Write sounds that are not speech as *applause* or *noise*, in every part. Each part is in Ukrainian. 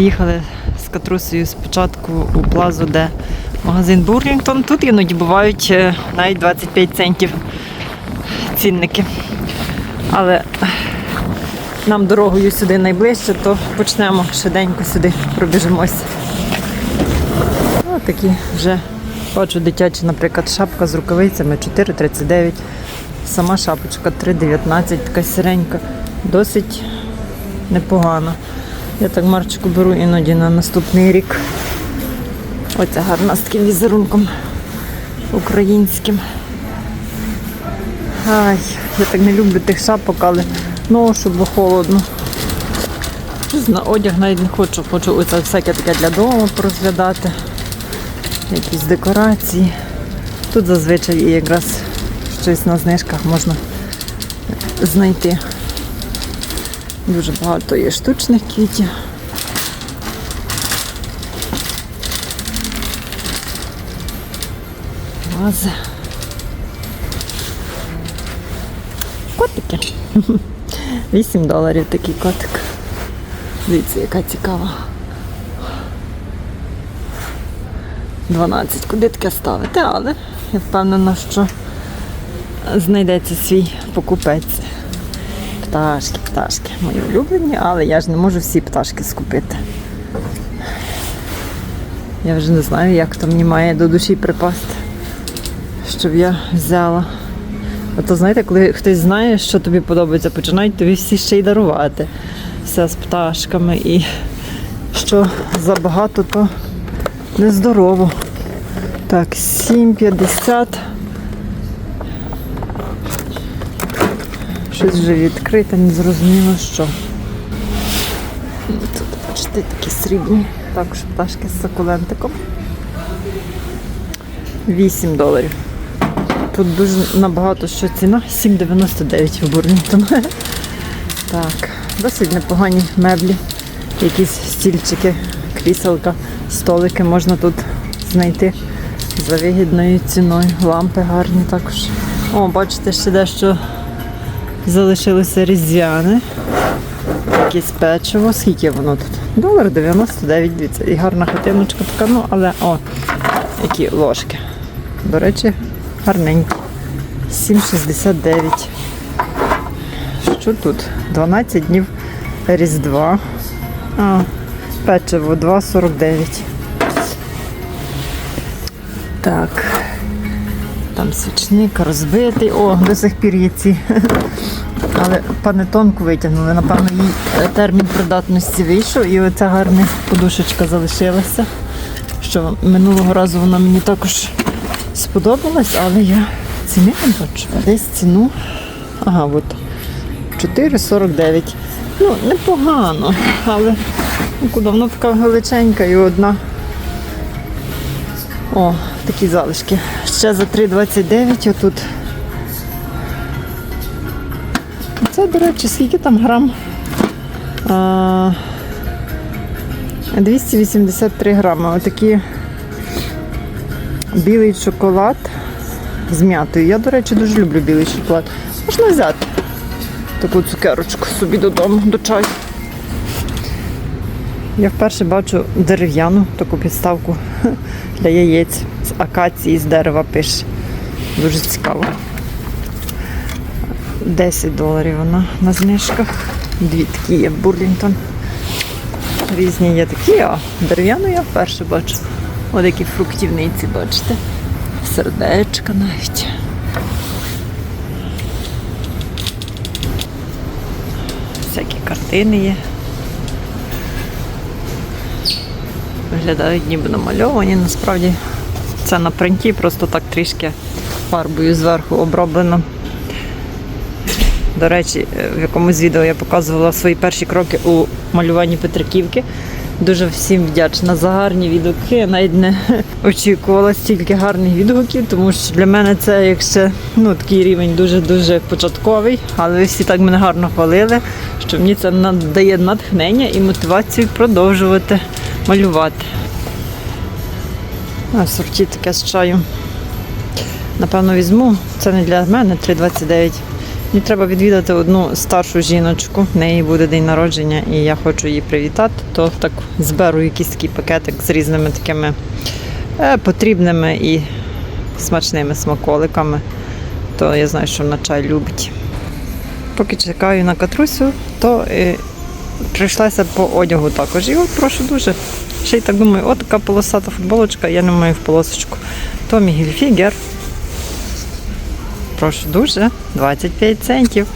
Під'їхали з катрусею спочатку у плазу, де магазин Бурлінгтон. Тут іноді бувають е, навіть 25 центів цінники. Але нам дорогою сюди найближче, то почнемо швиденько сюди пробіжимося. Ось такі вже бачу дитячі, наприклад, шапка з рукавицями 4,39. Сама шапочка 3,19, така сиренька. Досить непогано. Я так марчику беру іноді на наступний рік. Оця гарна з таким візерунком українським. Ай, я так не люблю тих шапок, але ношу, бо холодно. На одяг навіть не хочу, хочу оце всяке таке для дому порозглядати. Якісь декорації. Тут зазвичай якраз щось на знижках можна знайти. Дуже багато є штучних квітів. Вази. Котики. *laughs* 8 доларів такий котик. Дивіться, яка цікава. 12. Куди таке ставити, але я впевнена, що знайдеться свій покупець. Пташки, пташки. Мої улюблені, але я ж не можу всі пташки скупити. Я вже не знаю, як то мені має до душі припасти, щоб я взяла. А то знаєте, коли хтось знає, що тобі подобається, починають тобі всі ще й дарувати. Все з пташками і що забагато, то нездорово. Так, 7,50. Щось вже відкрите, не зрозуміло що. Тут, бачите, такі срібні. Також пташки з сакулентиком. 8 доларів. Тут дуже набагато що ціна. 7,99 в Бурлінгтон. Так, досить непогані меблі. Якісь стільчики, кріселка, столики можна тут знайти за вигідною ціною. Лампи гарні також. О, бачите, ще дещо залишилося різдвяне. Якесь печиво. Скільки воно тут? Долар 99, дивіться. І гарна хатиночка така, ну але о, які ложки. До речі, гарненькі. 7,69. Що тут? 12 днів Різдва. А, печиво 2,49. Так. Там свічник розбитий. О, до сих пір є ці. *laughs* Але панетонку витягнули. Напевно, їй е, термін придатності вийшов і оця гарна подушечка залишилася. Що минулого разу вона мені також сподобалась, але я ціни не бачу. Десь ціну. Ага, от 4,49. Ну, непогано, але ну, куди така величенька і одна. О, такі залишки. Ще за 3,29 отут. Це, до речі, скільки там грам? А, 283 грами. Отакі білий шоколад з м'ятою. Я, до речі, дуже люблю білий шоколад. Можна взяти таку цукерочку собі додому, до чаю. Я вперше бачу дерев'яну таку підставку для яєць з акації, з дерева пише. Дуже цікаво. 10 доларів вона на знижках. Дві такі є в Бурлінгтон. Різні є такі, а дерев'яну я вперше бачу. Ось які фруктівниці, бачите. Сердечка навіть. Всякі картини є. Виглядають ніби намальовані. Насправді це на принті, просто так трішки фарбою зверху оброблено. До речі, е, в якомусь відео я показувала свої перші кроки у малюванні Петриківки. Дуже всім вдячна за гарні відгуки. Я навіть не *laughs* очікувала стільки гарних відгуків, тому що для мене це як ще ну, такий рівень дуже-дуже початковий. Але ви всі так мене гарно хвалили, що мені це надає натхнення і мотивацію продовжувати малювати. А сорті таке з чаю. Напевно, візьму. Це не для мене 3,29. Мені треба відвідати одну старшу жіночку. В неї буде день народження, і я хочу її привітати. То так зберу якийсь такий пакетик з різними такими е, потрібними і смачними смаколиками. То я знаю, що вона чай любить. Поки чекаю на катрусю, то е, прийшлася по одягу також. І от прошу дуже. Ще й так думаю, от така полосата футболочка, я не маю в полосочку. Томі Гільфігер. Прошу дуже, 25 центів.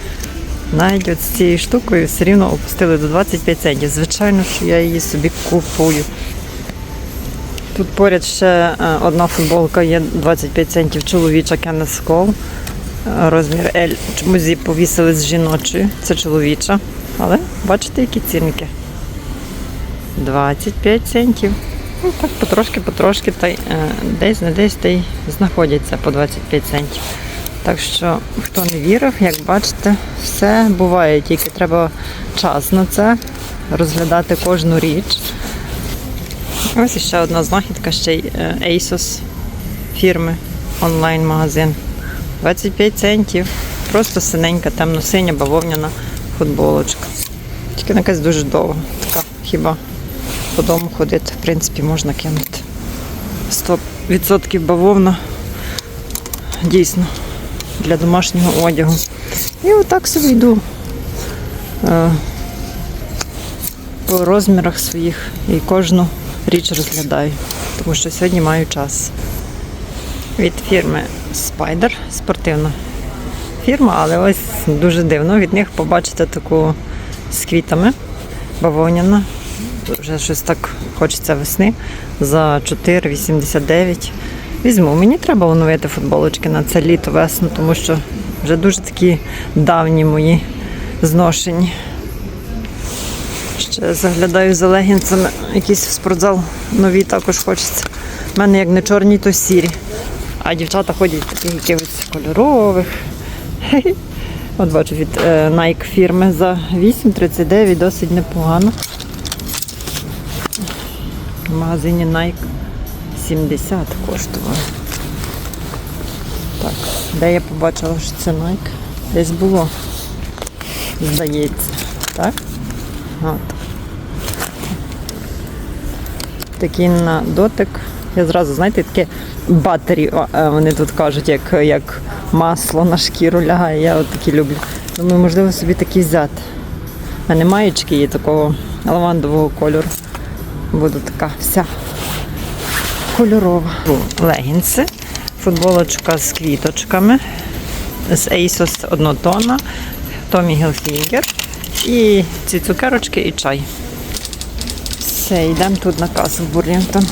Навіть от з цією штукою все рівно опустили до 25 центів. Звичайно, що я її собі купую. Тут поряд ще е, одна футболка є 25 центів чоловіча Cole. Е, Розмір L. Чомусь повісили з жіночою. Це чоловіча. Але бачите, які цінники. 25 центів. Ну, так потрошки-потрошки, та й е, десь не десь та й знаходяться по 25 центів. Так що, хто не вірив, як бачите, все буває, тільки треба час на це, розглядати кожну річ. Ось ще одна знахідка, ще й е, ASOS фірми, онлайн-магазин. 25 центів. Просто синенька, темно-синя, бавовняна футболочка. Тільки вона якась дуже довга. Така хіба по дому ходити, в принципі, можна кинути. 100% бавовна. Дійсно для домашнього одягу. І отак собі йду е, по розмірах своїх і кожну річ розглядаю, тому що сьогодні маю час. Від фірми Spider спортивна фірма, але ось дуже дивно від них побачити таку з квітами бавовняна. Вже щось так хочеться весни за 4,89. Візьму. Мені треба оновити футболочки на це літо весну, тому що вже дуже такі давні мої зношені. Ще заглядаю за легінцями, якийсь в спортзал нові також хочеться. У мене як не чорні, то сірі. А дівчата ходять в таких якихось кольорових. От бачу від е, Nike фірми за 8,39 досить непогано. В магазині Nike 70 коштувало. Так, де я побачила, що це Nike? Десь було. Здається. Так? От. Такий на дотик. Я зразу, знаєте, таке батері, е, вони тут кажуть, як, як масло на шкіру лягає. Я от такі люблю. Думаю, можливо, собі такий взяти. У мене маєчки є такого лавандового кольору. Буду така вся кольорова. Легінси, футболочка з квіточками, з Asos однотонна, Tommy Hilfiger і ці цукерочки і чай. Все, йдемо тут на касу в Бурлінгтон.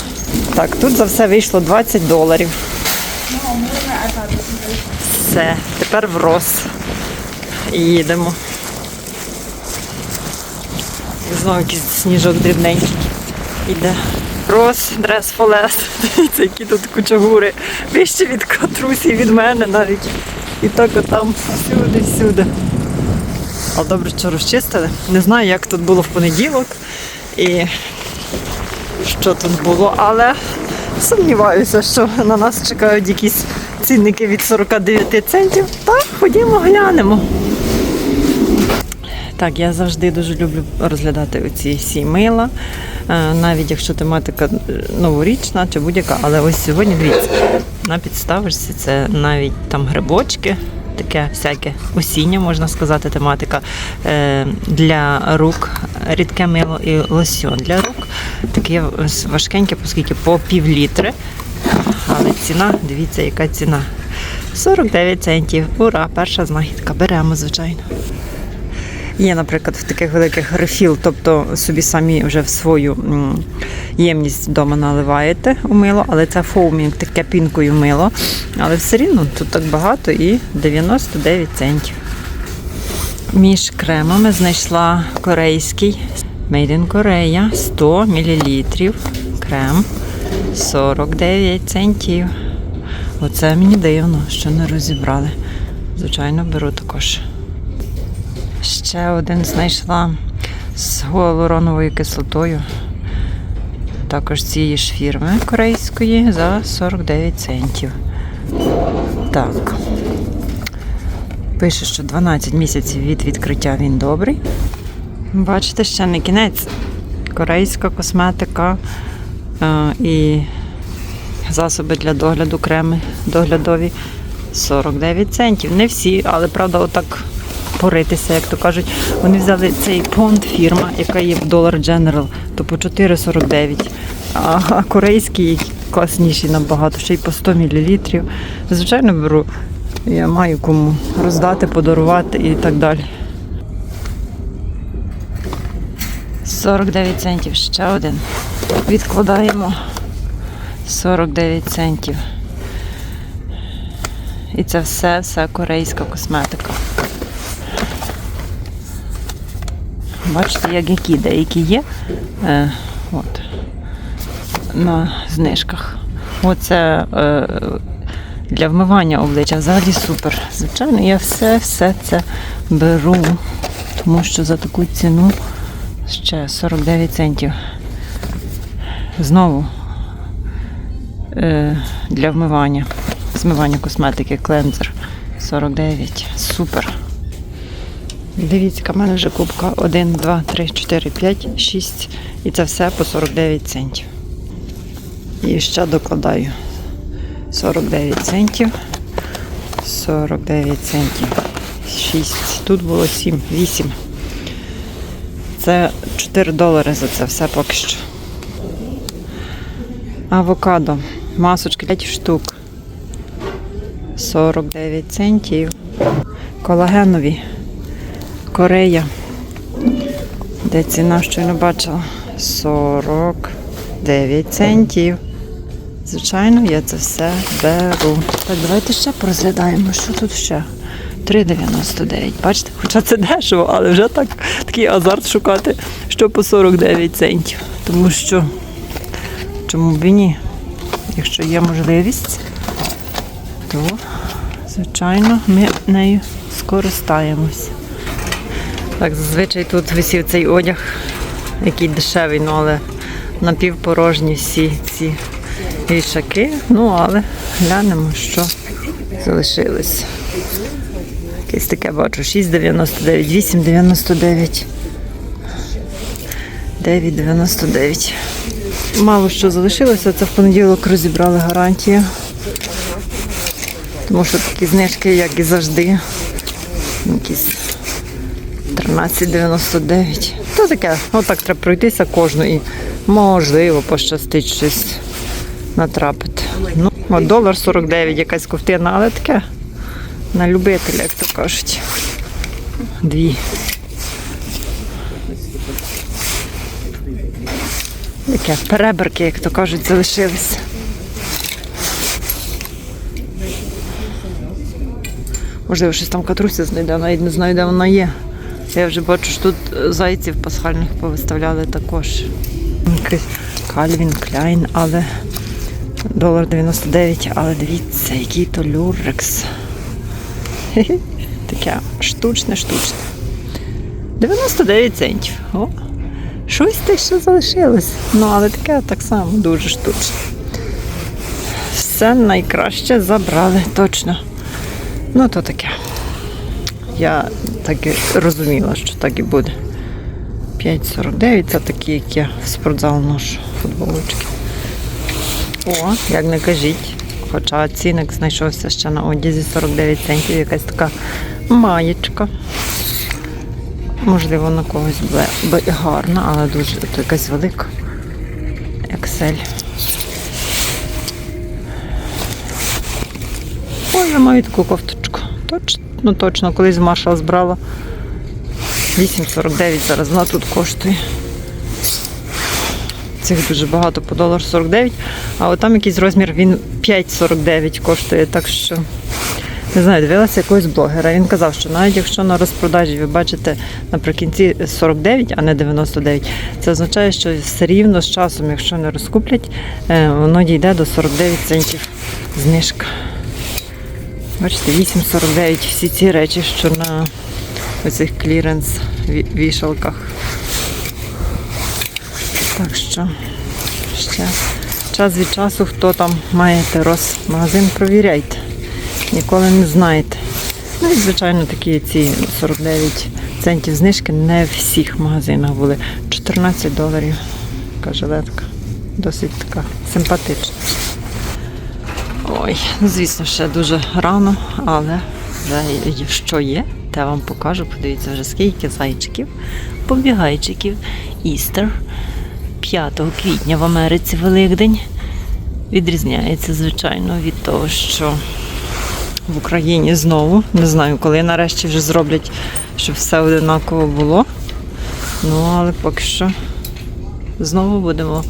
Так, тут за все вийшло 20 доларів. Все, тепер в Рос. Їдемо. Знову якийсь сніжок дрібненький. Іде. Рос, дрес фолес. *laughs* Дивіться, які тут кучагури. Вище від катрусі, від мене навіть. І так отам всюди, всюди. Але добре, що розчистили. Не знаю, як тут було в понеділок і що тут було, але сумніваюся, що на нас чекають якісь цінники від 49 центів. Так, ходімо, глянемо. Так, я завжди дуже люблю розглядати оці всі мила, е, навіть якщо тематика новорічна чи будь-яка. Але ось сьогодні дивіться, на підставочці це навіть там грибочки, таке всяке осіння, можна сказати, тематика е, для рук, рідке мило і лосьон для рук. Таке важкеньке, оскільки по пів літри. Але ціна, дивіться, яка ціна. 49 центів. Ура! Перша знахідка. Беремо, звичайно. Є, наприклад, в таких великих рефіл, тобто собі самі вже в свою ємність вдома наливаєте у мило, але це фоумінг, таке пінкою мило. Але все рівно тут так багато і 99 центів. Між кремами знайшла корейський Made in Korea 100 мл. Крем 49 центів. Оце мені дивно, що не розібрали. Звичайно, беру також. Ще один знайшла з гуалуроновою кислотою. Також цієї ж фірми корейської за 49 центів. Так. Пише, що 12 місяців від відкриття він добрий. Бачите, ще не кінець. Корейська косметика і засоби для догляду, креми доглядові 49 центів. Не всі, але правда, отак поритися, як то кажуть. Вони взяли цей понт фірма, яка є в Dollar General, то по 4,49. А корейський класніший набагато, ще й по 100 мл. Звичайно, беру. Я маю кому роздати, подарувати і так далі. 49 центів, ще один. Відкладаємо 49 центів. І це все, все корейська косметика. Бачите, як які деякі є. Е, от, на знижках. Оце е, для вмивання обличчя взагалі супер. Звичайно, я все, все це беру, тому що за таку ціну ще 49 центів. Знову е, для вмивання. Змивання косметики клензер 49. Супер. Дивіться, в мене вже кубка 1, 2, 3, 4, 5, 6. І це все по 49 центів. І ще докладаю 49 центів. 49 центів. 6. Тут було 7, 8. Це 4 долари за це все поки що. Авокадо. Масочки 5 штук. 49 центів. Колагенові. Корея. Де ціна щойно бачила? 49 центів. Звичайно, я це все беру. Так, давайте ще порозглядаємо, що тут ще. 3,99. Бачите, хоча це дешево, але вже так, такий азарт шукати, що по 49 центів. Тому що чому б і ні? Якщо є можливість, то, звичайно, ми нею скористаємось. Так, зазвичай тут висів цей одяг, який дешевий, ну але напівпорожні всі ці вішаки. Ну, але глянемо, що залишилось. Якесь таке бачу, 6,99, 8,99, 9,99. Мало що залишилося, це в понеділок розібрали гарантію. Тому що такі знижки, як і завжди. Якісь 13,99. То таке, отак треба пройтися кожну і можливо пощастить щось натрапити. Ну, от долар 49, якась ковтина, але таке на любителя, як то кажуть. Дві. Таке переберки, як то кажуть, залишилися. Можливо, щось там катруся знайде, навіть не знаю, де вона є. Я вже бачу, що тут зайців пасхальних повиставляли також. Кальвін Кляйн, але долар 99, але дивіться, який то люрекс. Таке штучне, штучне. 99 центів. О, щось те ще залишилось. Ну, але таке так само дуже штучне. Все найкраще забрали, точно. Ну, то таке. Я так і розуміла, що так і буде. 5,49 це такі, як я в спортзал ношу футболочки. О, як не кажіть. Хоча цінник знайшовся ще на одязі 49 центів, якась така маєчка. Можливо, на когось буде гарна, але дуже то якась велика. Excel. Ой, я маю таку кофточку. Точно, ну точно, колись з Маршал збрала. 8,49 зараз вона тут коштує. Цих дуже багато по долар 49, а от там якийсь розмір він 5,49 коштує. Так що не знаю, дивилася якогось блогера. Він казав, що навіть якщо на розпродажі ви бачите наприкінці 49, а не 99, це означає, що все рівно з часом, якщо не розкуплять, е, воно дійде до 49 центів знижка. Бачите, 8,49 всі ці речі, що на оцих кліренс вішалках. Так що ще час від часу, хто там має терос магазин, провіряйте. Ніколи не знаєте. Ну і, звичайно, такі ці 49 центів знижки не в всіх магазинах були. 14 доларів. Така жилетка. Досить така симпатична. Ой, ну звісно, ще дуже рано, але вже що є, те вам покажу. Подивіться вже скільки зайчиків, побігайчиків, Істер. 5 квітня в Америці Великдень відрізняється, звичайно, від того, що в Україні знову. Не знаю, коли нарешті вже зроблять, щоб все одинаково було. Ну, але поки що знову будемо.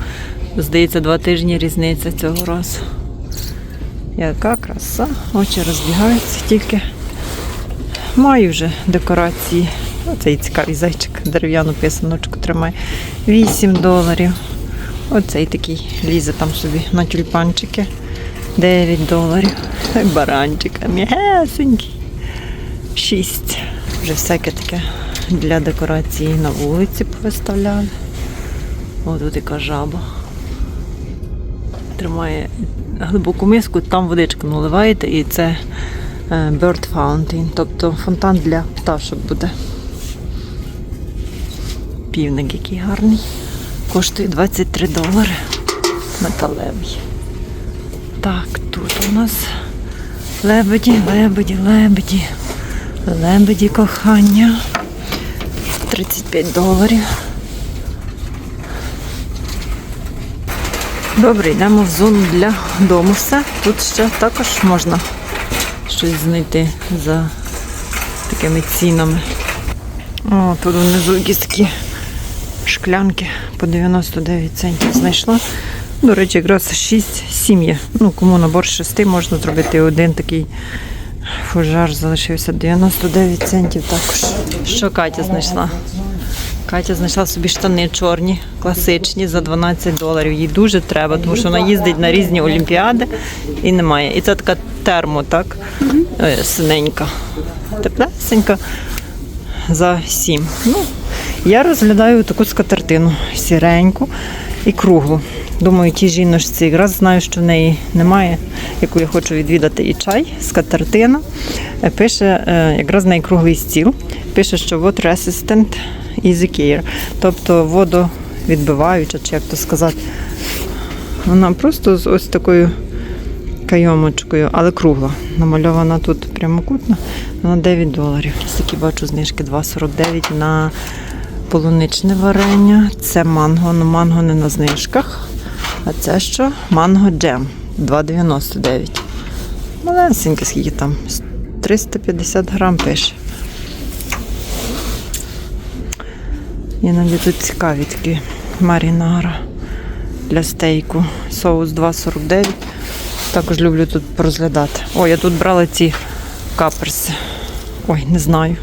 Здається, два тижні різниця цього разу. Яка краса. Очі розбігаються тільки. Маю вже декорації. Оцей цікавий зайчик, дерев'яну писаночку тримає. 8 доларів. Оцей такий лізе там собі на тюльпанчики. 9 доларів. Баранчика, м'ягесенький. 6. Вже всяке таке для декорації на вулиці повиставляли. О, яка жаба. Тримає глибоку миску, там водичку наливаєте, і це е, bird fountain, тобто фонтан для пташок буде. Півник який гарний. Коштує 23 долари. Металевий. Так, тут у нас лебеді, лебеді, лебеді. Лебеді кохання. 35 доларів. Добре, йдемо в зону для дому. Все. Тут ще також можна щось знайти за такими цінами. О, тут внизу якісь такі шклянки по 99 центів знайшла. До речі, якраз 6 сім'ї. Ну, кому набор 6 можна зробити один такий фужар залишився 99 центів також. Що Катя знайшла? Катя знайшла собі штани чорні, класичні за 12 доларів. Їй дуже треба, тому що вона їздить на різні олімпіади і немає. І це така термо, так? Е, Синенька. Теплесенька за 7. Ну, я розглядаю таку скатертину сіреньку і круглу. Думаю, ті жіночці якраз знаю, що в неї немає, яку я хочу відвідати і чай, скатертина. Е, Пише е, якраз в неї круглий стіл. Пише, що water resistant easy care, тобто водовідбиваюча, чи як то сказати. Вона просто з ось такою кайомочкою, але кругла. Намальована тут прямокутно. Вона 9 доларів. Ось такі бачу знижки 2,49 на полуничне варення. Це манго, ну манго не на знижках. А це що? Манго джем 2,99. Малесеньке, скільки там? 350 грам пише. Іноді тут цікаві такі марінара для стейку. Соус 2,49. Також люблю тут порозглядати. О, я тут брала ці каперси. Ой, не знаю.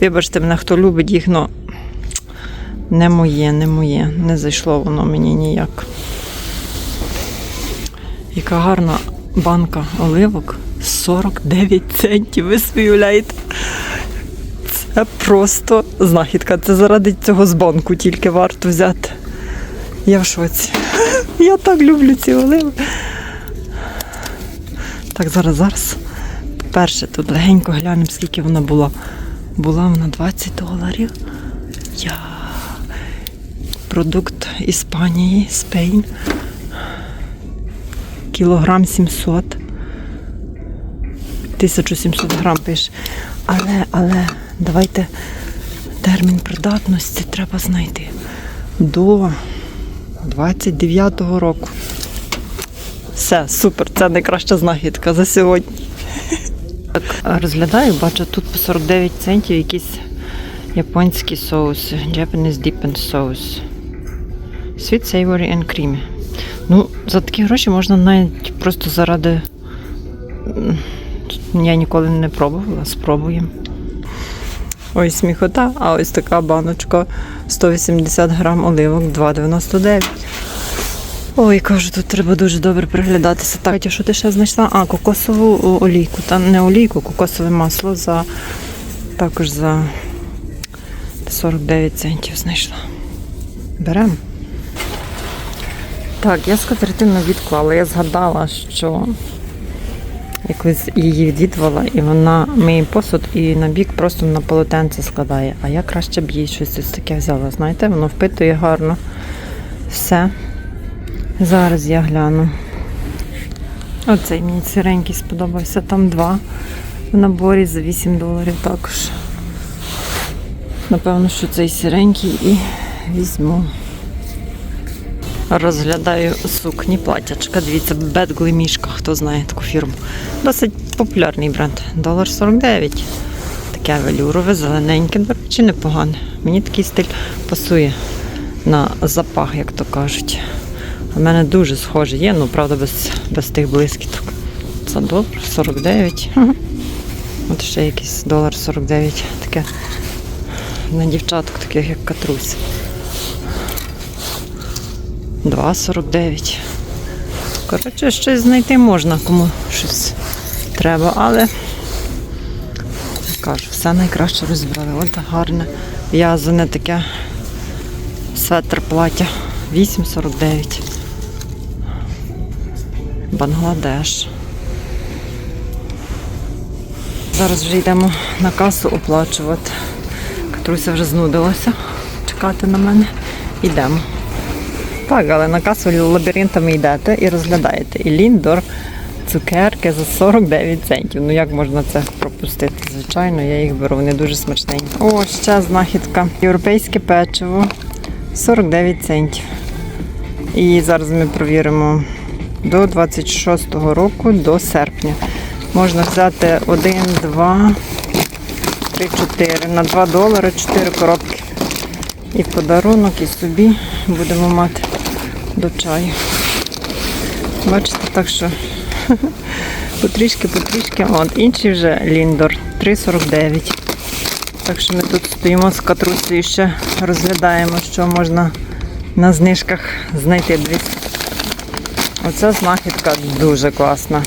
Вибачте мене, хто любить їх, але не моє, не моє. Не зайшло воно мені ніяк. Яка гарна банка оливок. 49 центів, ви собі уявляєте? Це просто знахідка. Це заради цього з банку тільки варто взяти. Я в шоці. *laughs* Я так люблю ці оливи. Так, зараз, зараз. Перше, тут легенько глянемо, скільки вона була. Була вона 20 доларів. Я... Продукт Іспанії, Спейн. Кілограм 700. 1700 грам пише. Але, але, давайте термін придатності треба знайти. До 29-го року. Все, супер, це найкраща знахідка за сьогодні. Так, розглядаю, бачу, тут по 49 центів якісь Японські соуси. Japanese dip and sauce. Sweet, savory and creamy. За такі гроші можна навіть просто заради. Я ніколи не пробувала, спробуємо. Ой, сміхота, а ось така баночка 180 грам оливок 2,99. Ой, кажу, тут треба дуже добре приглядатися. Так, Катя, що ти ще знайшла? А, кокосову олійку. Та не олійку, кокосове масло за також за 49 центів знайшла. Беремо. Так, я скатертину відклала. Я згадала, що якось її відвідувала, і вона миє посуд і на бік просто на полотенце складає. А я краще б їй щось ось таке взяла. Знаєте, воно впитує гарно. Все. Зараз я гляну. Оцей мені сіренький сподобався. Там два в наборі за 8 доларів також. Напевно, що цей сіренький і візьму. Розглядаю сукні платячка. Дивіться, Бедглі мішка, хто знає таку фірму. Досить популярний бренд. Долар 49. Таке велюрове, зелененьке, до речі, непогане. Мені такий стиль пасує на запах, як то кажуть. У мене дуже схоже є, ну правда, без, без тих блискіток. Це долар 49. Ага. От ще якийсь долар 49. Таке на дівчаток, таких як Катрусь. 2,49. Коротше, щось знайти можна, кому щось треба, але кажу, все найкраще розібрали. От гарне в'язане таке светр плаття. 8,49. Бангладеш. Зараз вже йдемо на касу оплачувати. Катруся вже знудилася чекати на мене. Йдемо. Так, але на касу лабіринтами йдете і розглядаєте. І ліндор цукерки за 49 центів. Ну як можна це пропустити? Звичайно, я їх беру, вони дуже смачненькі. О, ще знахідка. Європейське печиво 49 центів. І зараз ми провіримо до 26-го року, до серпня. Можна взяти 1, 2, 3, 4. На 2 долари 4 коробки. І подарунок, і собі будемо мати до чаю. Бачите, так що *laughs* потрішки, потрішки. От, інший вже Ліндор 3,49. Так що ми тут стоїмо з катрусею ще розглядаємо, що можна на знижках знайти. Дивіться. Оця знахідка дуже класна.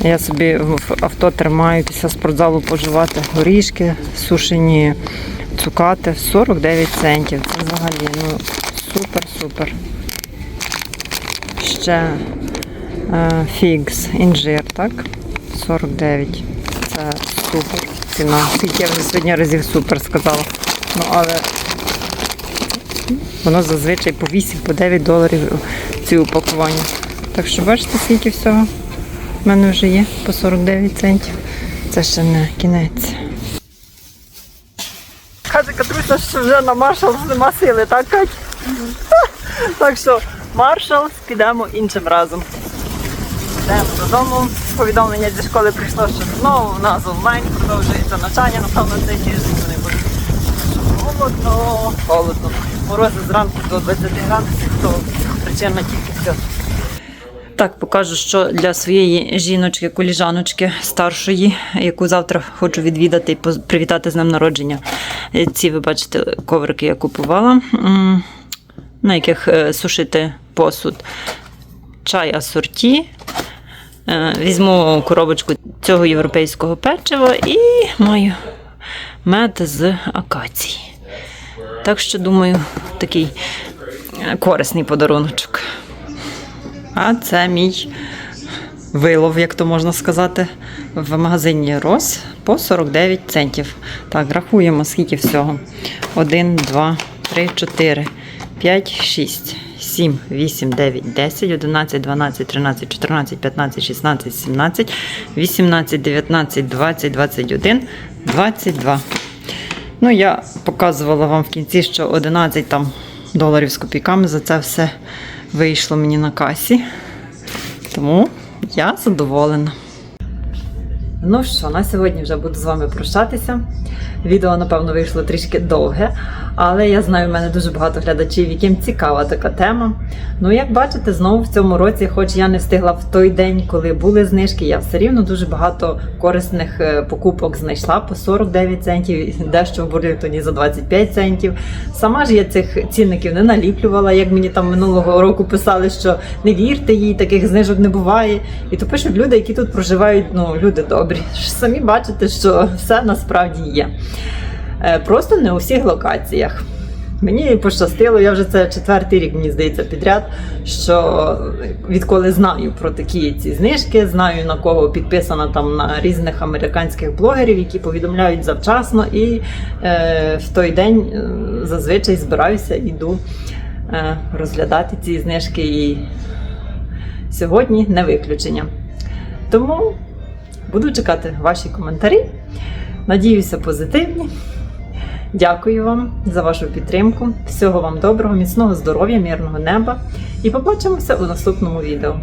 Я собі в авто тримаю після спортзалу поживати горішки, сушені цукати 49 центів. Це взагалі ну, супер-супер. Ще е, фігс, інжир, так? 49. Це супер ціна. Скільки я вже сьогодні разів супер сказала. Ну, але воно зазвичай по 8 по 9 доларів ці упакування. Так що бачите, скільки всього в мене вже є по 49 центів. Це ще не кінець. Каже Катруся, що вже на маршал нема сили, так, Кать? Так що маршал підемо іншим разом. Йдемо додому. Повідомлення зі школи прийшло, що знову у нас онлайн продовжується навчання, напевно, цей тиждень вони будуть. Холодно, холодно. Морози зранку до 20 градусів, то причина тільки цього. Так, покажу, що для своєї жіночки, коліжаночки старшої, яку завтра хочу відвідати і привітати з днем народження. Е, Ці, ви бачите, коврики я купувала, на яких е, сушити посуд. Чай асорті. Е, Візьму коробочку цього європейського печива і маю мед з акації. Так що, думаю, такий е, корисний подаруночок. А це мій вилов, як то можна сказати, в магазині Рос по 49 центів. Так, рахуємо, скільки всього. 1, 2, 3, 4, 5, 6, 7, 8, 9, 10, 11, 12, 13, 14, 15, 16, 17, 18, 19, 20, 21, 22. Ну, я показувала вам в кінці, що 11 там доларів з копійками за це все вийшло мені на касі. Тому я задоволена. Ну що, на сьогодні вже буду з вами прощатися. Відео, напевно, вийшло трішки довге, але я знаю, в мене дуже багато глядачів, яким цікава така тема. Ну, як бачите, знову в цьому році, хоч я не встигла в той день, коли були знижки, я все рівно дуже багато корисних е, покупок знайшла по 49 центів, дещо в Бурлінгтоні за 25 центів. Сама ж я цих цінників не наліплювала, як мені там минулого року писали, що не вірте їй, таких знижок не буває. І то пишуть люди, які тут проживають, ну люди добрі. Ж Самі бачите, що все насправді є. Е, Просто не у всіх локаціях. Мені пощастило, я вже це четвертий рік, мені здається, підряд, що відколи знаю про такі ці знижки, знаю на кого підписана там на різних американських блогерів, які повідомляють завчасно, і е, в той день е, зазвичай збираюся і йду е, розглядати ці знижки. І сьогодні не виключення. Тому буду чекати ваші коментарі. Надіюся, позитивні. Дякую вам за вашу підтримку. Всього вам доброго, міцного здоров'я, мирного неба. І побачимося у наступному відео.